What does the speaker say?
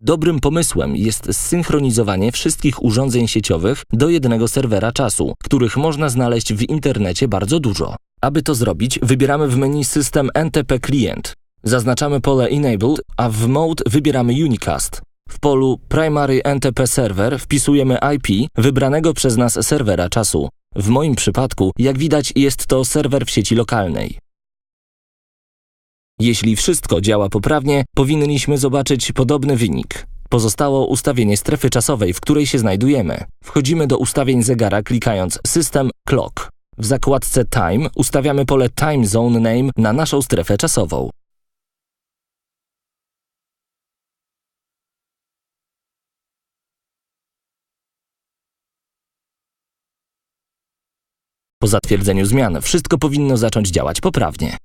Dobrym pomysłem jest zsynchronizowanie wszystkich urządzeń sieciowych do jednego serwera czasu, których można znaleźć w internecie bardzo dużo. Aby to zrobić, wybieramy w menu System NTP Client. Zaznaczamy pole Enabled, a w Mode wybieramy Unicast. W polu Primary NTP Server wpisujemy IP wybranego przez nas serwera czasu. W moim przypadku, jak widać, jest to serwer w sieci lokalnej. Jeśli wszystko działa poprawnie, powinniśmy zobaczyć podobny wynik. Pozostało ustawienie strefy czasowej, w której się znajdujemy. Wchodzimy do ustawień zegara klikając System Clock. W zakładce Time ustawiamy pole Time Zone Name na naszą strefę czasową. Po zatwierdzeniu zmian wszystko powinno zacząć działać poprawnie.